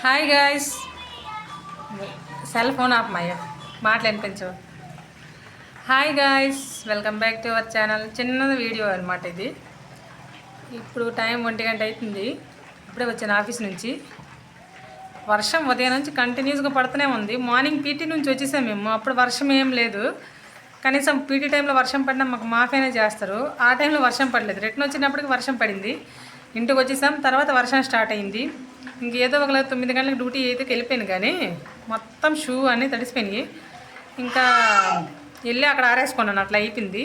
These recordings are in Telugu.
Hi guys cell phone off my మాటలు వినిపించవు hi guys welcome back to our channel చిన్నది వీడియో అనమాట ఇది. ఇప్పుడు టైం ఒంటి గంట అవుతుంది ఇప్పుడే వచ్చాను ఆఫీస్ నుంచి. వర్షం ఉదయం నుంచి కంటిన్యూస్గా పడుతూనే ఉంది. మార్నింగ్ పీటీ నుంచి వచ్చేసాం మేము. అప్పుడు వర్షం ఏం లేదు. కనీసం పీటీ టైంలో వర్షం పడినా మాకు మాఫైనా చేస్తారు. ఆ టైంలో వర్షం పడలేదు. రిటర్న్ వచ్చినప్పటికి వర్షం పడింది. ఇంటికి వచ్చేసాం. తర్వాత వర్షం స్టార్ట్ అయింది. ఇంకేదో ఒక తొమ్మిది గంటలకు డ్యూటీ అయితే వెళ్ళిపోయాను కానీ మొత్తం షూ అన్నీ తడిసిపోయినాయి. ఇంకా వెళ్ళి అక్కడ ఆరేసుకున్నాను అట్లా అయిపోయింది.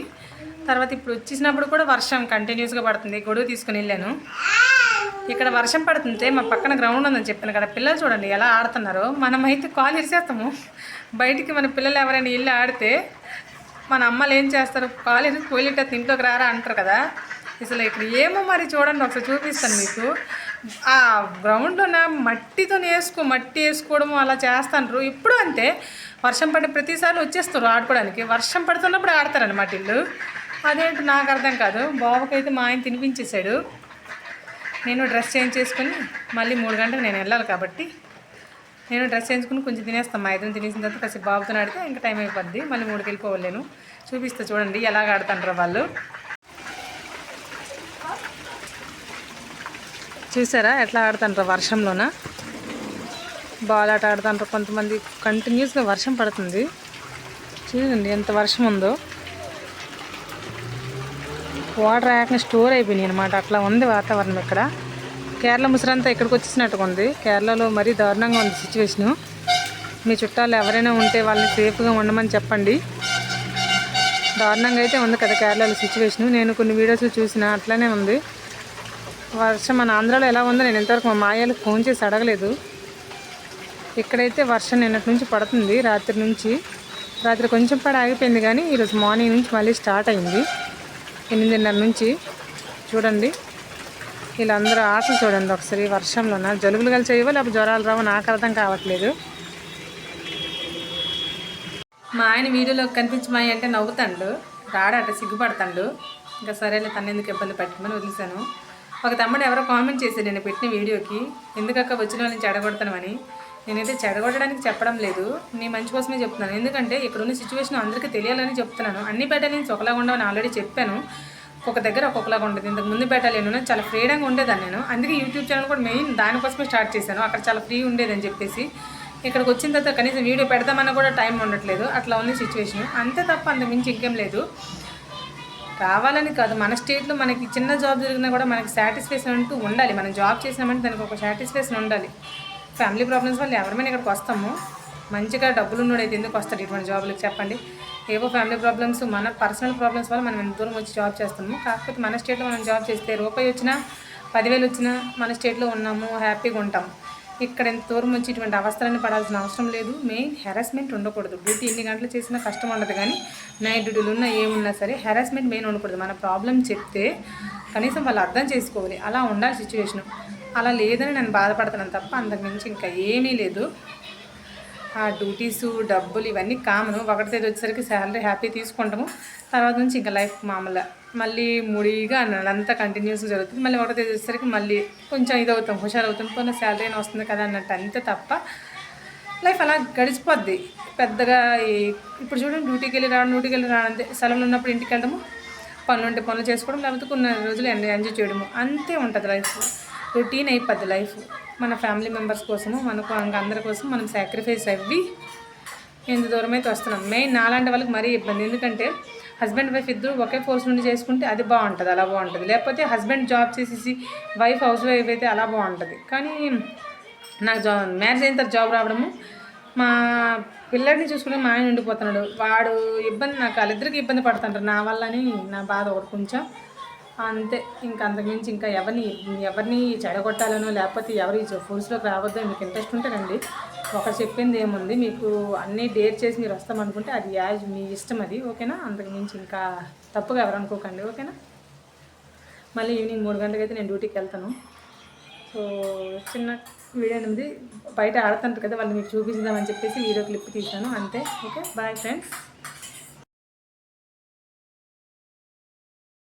తర్వాత ఇప్పుడు వచ్చేసినప్పుడు కూడా వర్షం కంటిన్యూస్గా పడుతుంది గొడుగు తీసుకుని వెళ్ళాను. ఇక్కడ వర్షం పడుతుంటే మా పక్కన గ్రౌండ్ ఉందని చెప్పాను కదా పిల్లలు చూడండి ఎలా ఆడుతున్నారో. మనమైతే కాల్ ఇరిసేస్తాము బయటికి మన పిల్లలు ఎవరైనా వెళ్ళి ఆడితే మన అమ్మలు ఏం చేస్తారు? కాలు ఇరికి పోయిట ఇంట్లోకి రారా అంటారు కదా. అసలు ఇక్కడ ఏమో మరి చూడండి ఒకసారి చూపిస్తాను మీకు. ఆ గ్రౌండ్లోన మట్టితో వేసుకో మట్టి వేసుకోవడము అలా చేస్తాండ్రు. ఇప్పుడు అంతే. వర్షం పడే ప్రతిసారి వచ్చేస్తారు ఆడుకోవడానికి. వర్షం పడుతున్నప్పుడు ఆడతారనమాట ఇల్లు. అదేంటి నాకు అర్థం కాదు. బాబుకైతే మా ఆయన తినిపించేశాడు. నేను డ్రెస్ చేంజ్ చేసుకుని మళ్ళీ మూడు గంటలకు నేను వెళ్ళాలి కాబట్టి నేను డ్రెస్ చేయించుకుని కొంచెం తినేస్తాను మా ఇద్దరు తినేసిన తర్వాత కాసేపు బాబుతో ఆడితే ఇంకా టైం అయిపోద్ది. మళ్ళీ మూడుకి వెళ్ళిపోవాలి నేను. చూపిస్తా చూడండి ఎలాగ ఆడుతుంటారో వాళ్ళు. చూసారా? ఎట్లా ఆడుతుంటారు వర్షంలోన? బాల్ ఆట ఆడుతుంటారు కొంతమంది. కంటిన్యూస్గా వర్షం పడుతుంది. చూడండి ఎంత వర్షం ఉందో. వాటర్ ఏకంగా స్టోర్ అయిపోయినాయి అనమాట అట్లా ఉంది వాతావరణం ఇక్కడ. కేరళ ముసరంతా ఇక్కడికి వచ్చేసినట్టుగా ఉంది. కేరళలో మరీ దారుణంగా ఉంది సిచ్యువేషను. మీ చుట్టాలు ఎవరైనా ఉంటే వాళ్ళని సేఫ్గా ఉండమని చెప్పండి. దారుణంగా అయితే ఉంది కదా కేరళలో సిచ్యువేషను. నేను కొన్ని వీడియోస్లో చూసిన అట్లనే ఉంది. వర్షం మన ఆంధ్రాలో ఎలా ఉందో నేను ఇంతవరకు మా మాయాలకు ఫోన్ చేసి అడగలేదు. ఇక్కడైతే వర్షం నిన్నటి నుంచి పడుతుంది రాత్రి నుంచి. రాత్రి కొంచెం పడి ఆగిపోయింది కానీ ఈరోజు మార్నింగ్ నుంచి మళ్ళీ స్టార్ట్ అయింది. ఎనిమిదిన్నర నుంచి. చూడండి. వీళ్ళందరూ ఆటలు చూడండి ఒకసారి వర్షంలోన. జలుబులు కలిసి చేయవో లేకపోతే జ్వరాలు రావో నాకు అర్థం కావట్లేదు. మా ఆయన వీడియోలో కనిపించమాయి అంటే నవ్వుతాడు. రాడట సిగ్గుపడతాడు. ఇంకా సరేలే తను ఎందుకు ఇబ్బంది పెట్టమని వదిలేశాను. ఒక తమ్ముడు ఎవరో కామెంట్ చేశారు నేను పెట్టిన వీడియోకి ఎందుకక్క వచ్చిన వాళ్ళని చెడగొడతానని నేనైతే చెడగొట్టడానికి చెప్పడం లేదు. నీ మంచి కోసమే చెప్తున్నాను. ఎందుకంటే ఇక్కడున్న సిచ్యువేషన్ అందరికీ తెలియాలని చెప్తున్నాను. అన్ని బెటాలియన్స్ ఒకలాగా ఉండవని ఆల్రెడీ చెప్పాను. ఒక దగ్గర ఒక్కొక్కలాగా ఉండేది. ఇంతకు ముందు బెటాలియన్ చాలా ఫ్రీడంగా ఉండేదాన్ని నేను. అందుకే యూట్యూబ్ ఛానల్ కూడా మెయిన్ దానికోసమే స్టార్ట్ చేశాను. అక్కడ చాలా ఫ్రీ ఉండేదని చెప్పేసి. ఇక్కడికి వచ్చిన తర్వాత కనీసం వీడియో పెడదామన్నా కూడా టైం ఉండట్లేదు. అట్లా ఉన్న సిచ్యువేషన్ అంతే తప్ప అంత మించి ఇంకేం లేదు. రావాలని కాదు. మన స్టేట్లో మనకి చిన్న జాబ్ జరిగినా కూడా మనకి సాటిస్ఫాక్షన్ అంటూ ఉండాలి. మనం జాబ్ చేసినామంటే దానికి ఒక సాటిస్ఫాక్షన్ ఉండాలి. ఫ్యామిలీ ప్రాబ్లమ్స్ వల్ల ఎవరిమైనా ఇక్కడికి వస్తాము. మంచిగా డబ్బులు ఉన్నోడైతే ఎందుకు వస్తాడు ఇటువంటి జాబులకు చెప్పండి. ఏవో ఫ్యామిలీ ప్రాబ్లమ్స్ మన పర్సనల్ ప్రాబ్లమ్స్ వల్ల మనం ఎంత దూరం వచ్చి జాబ్ చేస్తాము కాకపోతే మన స్టేట్లో మనం జాబ్ చేస్తే రూపాయి వచ్చినా పదివేలు వచ్చినా మన స్టేట్లో ఉన్నాము హ్యాపీగా ఉంటాం ఇక్కడ ఎంత దూరం వచ్చి ఇటువంటి అవసరాన్ని పడాల్సిన అవసరం లేదు. మెయిన్ హెరాస్మెంట్ ఉండకూడదు. డ్యూటీ ఎన్ని గంటలు చేసినా కష్టం ఉండదు కానీ నైట్ డ్యూటీలు ఉన్నా ఏమున్నా సరే హెరాస్మెంట్ మెయిన్ ఉండకూడదు. మన ప్రాబ్లం చెప్తే కనీసం వాళ్ళు అర్థం చేసుకోవాలి. అలా ఉండాలి సిచ్యువేషన్ అలా లేదని నేను బాధపడుతున్నాను తప్ప అంతకుమించి ఇంకా ఏమీ లేదు. ఆ డ్యూటీస్ డబ్బులు ఇవన్నీ కామను. ఒకటి తేదీ వచ్చేసరికి శాలరీ హ్యాపీ తీసుకుంటాము. తర్వాత నుంచి ఇంకా లైఫ్ మామూలుగా మళ్ళీ ముడిగా అంతా కంటిన్యూస్గా జరుగుతుంది. మళ్ళీ ఒకటి తేదీ వచ్చేసరికి మళ్ళీ కొంచెం ఇది అవుతాం హుషారు అవుతాం శాలరీ అయినా వస్తుంది కదా అన్నట్టు అంతే తప్ప లైఫ్ అలా గడిచిపోద్ది. పెద్దగా ఇప్పుడు చూడండి డ్యూటీకి వెళ్ళి రావడం డ్యూటీకి వెళ్ళి రావడం అంతే. సెలవులు ఉన్నప్పుడు ఇంటికి వెళ్ళడము పనులు ఉంటే పనులు చేసుకోవడం లేకపోతే కొన్ని రోజులు ఎంజాయ్ ఎంజాయ్ చేయడము. అంతే ఉంటుంది లైఫ్ రొటీన్ అయిపోద్ది లైఫ్ మన ఫ్యామిలీ మెంబర్స్ కోసము మనకు ఇంకా అందరి కోసం మనం సాక్రిఫైస్ అవ్వి ఎంత దూరం అయితే వస్తున్నాం. మెయిన్ నాలాంటి వాళ్ళకి మరీ ఇబ్బంది. ఎందుకంటే హస్బెండ్ వైఫ్ ఇద్దరు ఒకే ఫోర్స్ నుండి చేసుకుంటే అది బాగుంటుంది అలా బాగుంటుంది. లేకపోతే హస్బెండ్ జాబ్ చేసేసి వైఫ్ హౌస్ వైఫ్ అయితే అలా బాగుంటుంది. కానీ నాకు జాబ్ మ్యారేజ్ అయిన తర్వాత జాబ్ రావడము మా పిల్లడిని చూసుకుని మా ఆయన ఉండిపోతున్నాడు. వాడు ఇబ్బంది నాకు వాళ్ళిద్దరికి ఇబ్బంది పడుతుంటారు. నా వల్లని నా బాధ ఒకటి కొంచెం. అంతే. ఇంకా అంతకుమించి ఇంకా ఎవరిని ఎవరిని చెడగొట్టాలనో లేకపోతే ఎవరి ఫోర్స్లోకి రావద్దో మీకు ఇంట్రెస్ట్ ఉంటే రండి. ఒకరు చెప్పింది ఏముంది? మీకు అన్నీ డేట్ చేసి మీరు వస్తామనుకుంటే అది యాజ్ మీ ఇష్టం అది ఓకేనా? అంతకుమించి ఇంకా తప్పుగా ఎవరు అనుకోకండి ఓకేనా? మళ్ళీ ఈవినింగ్ మూడు గంటలకైతే నేను డ్యూటీకి వెళ్తాను. సో చిన్న వీడియో ఉంది? బయట ఆడుతుంటారు కదా వాళ్ళు మీకు చూపించుదామని చెప్పేసి వీడియో క్లిప్ తీశాను అంతే ఓకే? Bye friends.